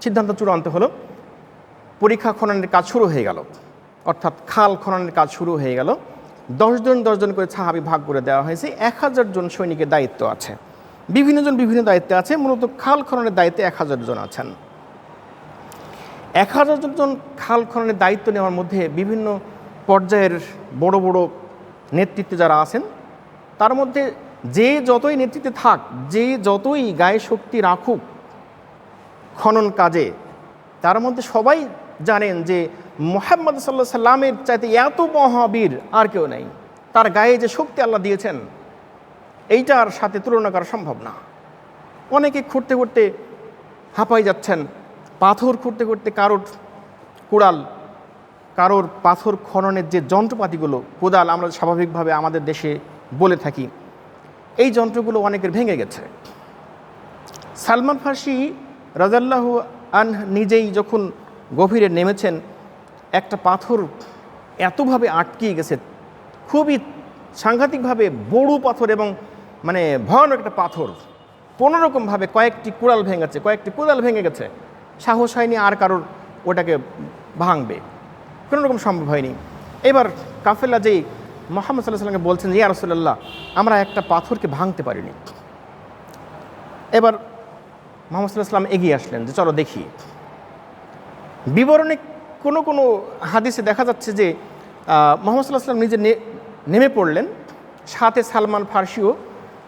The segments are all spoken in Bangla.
সিদ্ধান্ত চূড়ান্ত হলো। পরীক্ষা খননের কাজ শুরু হয়ে গেল। অর্থাৎ খাল খননের কাজ শুরু হয়ে গেল। দশজন দশজন করে সাহাবি ভাগ করে দেওয়া হয়েছে। এক হাজার জন সৈনিকের দায়িত্ব আছে। বিভিন্ন জন বিভিন্ন দায়িত্বে আছে। মূলত খাল খননের দায়িত্বে এক হাজার জন আছেন। এক হাজার জন খাল খননের দায়িত্ব নেওয়ার মধ্যে বিভিন্ন পর্যায়ের বড় বড় নেতৃত্বে যারা আছেন, তার মধ্যে যে যতই নেতৃত্বে থাক, যে যতই গায়ে শক্তি রাখুক খনন কাজে। তার মধ্যে সবাই জানেন যে মোহাম্মদ সাল্লাহ সাল্লামের চাইতে এত মহাবীর আর কেউ নেই। তার গায়ে যে শক্তি আল্লাহ দিয়েছেন, এইটার সাথে তুলনা করা সম্ভব না। অনেকে খুঁড়তে খুঁড়তে হাঁপাই যাচ্ছেন, পাথর খুঁড়তে খুঁড়তে কারোর কুড়াল, কারোর পাথর খননের যে যন্ত্রপাতিগুলো, কোদাল আমরা স্বাভাবিকভাবে আমাদের দেশে বলে থাকি। এই যন্ত্রগুলো অনেকের ভেঙে গেছে। সালমান ফার্সি রাজাল্লাহ আন নিজেই যখন গভীরে নেমেছেন, একটা পাথর এতভাবে আটকিয়ে গেছে, খুবই সাংঘাতিকভাবে বড় পাথর এবং মানে ভয়ানক একটা পাথর। কোনোরকমভাবে কয়েকটি কুড়াল ভেঙেছে, কয়েকটি কুড়াল ভেঙে গেছে। সাহস হয়নি আর কারোর ওটাকে ভাঙবে। কোনো রকম সম্ভব হয়নি। এবার কাফেলা যেই মোহাম্মদ সাল্লাহ সাল্লামকে বলছেন ইয়া রসুল্লাহ আমরা একটা পাথরকে ভাঙতে পারিনি। এবার মোহাম্মদ সাল্লাহ এগিয়ে আসলেন যে চলো দেখি। বিবরণে কোনো কোনো হাদিসে দেখা যাচ্ছে যে মোহাম্মদ সাল্লাহ সাল্লাম নিজে নেমে পড়লেন, সাথে সালমান ফার্সিও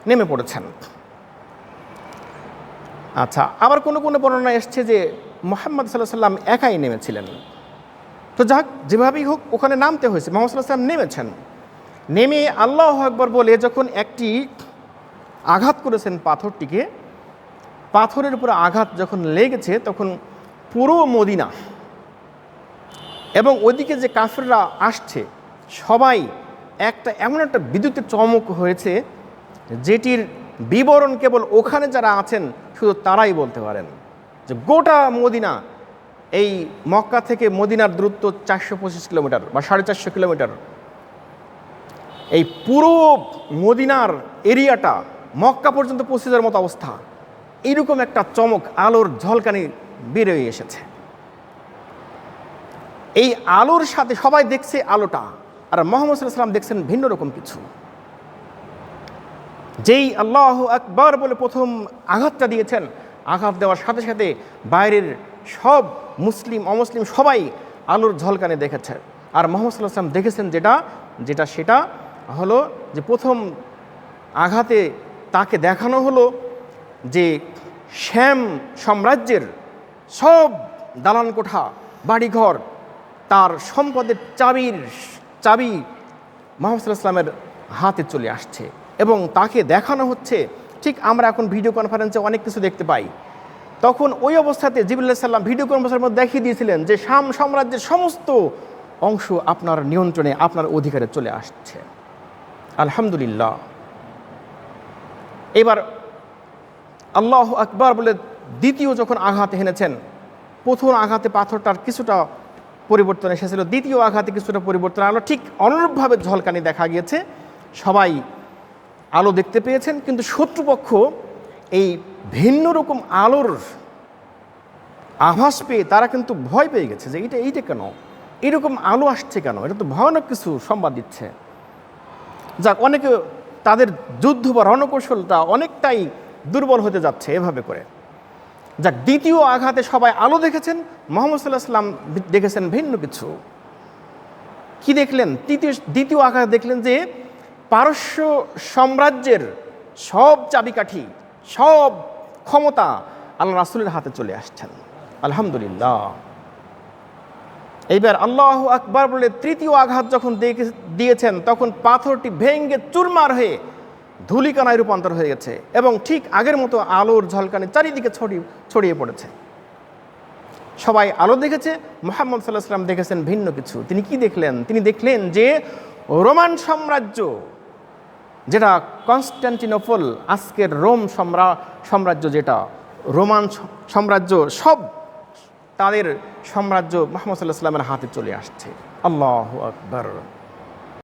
নেমে পড়েছেন। আচ্ছা আবার কোনো কোনো বর্ণনা এসছে যে মোহাম্মদ সাল্লাহ সাল্লাম একাই নেমেছিলেন। তো যাক, যেভাবেই হোক, ওখানে নামতে হয়েছে, মোহাম্মদ সাল্লাহ সাল্লাম নেমেছেন। নেমে আল্লাহ আকবর বলে যখন একটি আঘাত করেছেন পাথরটিকে পাথরের উপরে আঘাত যখন লেগেছে, তখন পুরো মদিনা এবং ওইদিকে যে কাফেররা আসছে, সবাই একটা এমন একটা বিদ্যুতের চমক হয়েছে, যেটির বিবরণ কেবল ওখানে যারা আছেন, শুধু তারাই বলতে পারেন। যে গোটা মদিনা, এই মক্কা থেকে মদিনার দূরত্ব চারশো পঁচিশ কিলোমিটার বা সাড়ে চারশো কিলোমিটার। এই পুরো মদিনার এরিয়াটা মক্কা পর্যন্ত পৌঁছে যাওয়ার মতো অবস্থা। এইরকম একটা চমক আলোর ঝলকানি বেরোয় এসেছে। এই আলোর সাথে সবাই দেখছে আলোটা, আর মোহাম্মদ সাল্লাম দেখছেন ভিন্ন রকম কিছু। যেই আল্লাহ আকবর বলে প্রথম আঘাতটা দিয়েছেন, আঘাত দেওয়ার সাথে সাথে বাইরের সব মুসলিম, অমুসলিম সবাই আলোর ঝলকানে দেখেছে। আর মোহাম্মদ সাল্লাম দেখেছেন যেটা যেটা সেটা হলো যে প্রথম আঘাতে তাকে দেখানো হলো যে শ্যাম সাম্রাজ্যের সব দালান কোঠা, বাড়িঘর, তার সম্পদের চাবির চাবি মোহাম্মদ ইসলামের হাতে চলে আসছে এবং তাকে দেখানো হচ্ছে। ঠিক আমরা এখন ভিডিও কনফারেন্সে অনেক কিছু দেখতে পাই। তখন ওই অবস্থাতে জিবুল্লাহ সাল্লাম ভিডিও কনফারেন্সের মধ্যে দেখিয়ে দিয়েছিলেন যে শাম সাম্রাজ্যের সমস্ত অংশ আপনার নিয়ন্ত্রণে, আপনার অধিকারে চলে আসছে। আলহামদুলিল্লাহ। এবার আল্লাহ আকবার বলে দ্বিতীয় যখন আঘাত হেনেছেন, প্রথম আঘাতে পাথরটার কিছুটা পরিবর্তন এসেছিল, দ্বিতীয় আঘাতে কিছুটা পরিবর্তন আলো ঠিক অনুরূপভাবে ঝলকানি দেখা গিয়েছে। সবাই আলো দেখতে পেয়েছেন, কিন্তু শত্রুপক্ষ এই ভিন্ন রকম আলোর আভাস পেয়ে তারা কিন্তু ভয় পেয়ে গেছে যে এইটা এইটা কেন? এরকম আলো আসছে কেন? এটা তো ভয়ানক কিছু সংবাদ দিচ্ছে। যাক, অনেকে তাদের যুদ্ধ বা রণকৌশলটা অনেকটাই দুর্বল হতে যাচ্ছে এভাবে করে। যাক, দ্বিতীয় আঘাতে সবাই আলো দেখেছেন, মোহাম্মদ সাল্লাহ সাল্লাম দেখেছেন ভিন্ন কিছু। কি দেখলেন? তৃতীয়, দ্বিতীয় আঘাত দেখলেন যে পারস্য সাম্রাজ্যের সব চাবিকাঠি, সব ক্ষমতা আল্লাহ রাসুলের হাতে চলে আসছেন। আলহামদুলিল্লাহ। এইবার আল্লাহ আকবার বলে তৃতীয় আঘাত যখন দিয়েছেন, তখন পাথরটি ভেঙ্গে চুরমার হয়ে ধুলিকানায় রূপান্তর হয়ে গেছে এবং ঠিক আগের মতো আলোর ঝলকানি চারিদিকে ছড়িয়ে ছড়িয়ে পড়েছে। সবাই আলো দেখেছে, মোহাম্মদ সাল্লাহ সাল্লাম দেখেছেন ভিন্ন কিছু। তিনি কি দেখলেন? তিনি দেখলেন যে রোমান সাম্রাজ্য, যেটা কনস্ট্যান্টিনোপল আজকের রোম সম্রা, সাম্রাজ্য যেটা, রোমান সাম্রাজ্য সব তাদের সাম্রাজ্য মোহাম্মদ সাল্লাহ সাল্লামের হাতে চলে আসছে। আল্লাহ আকবর।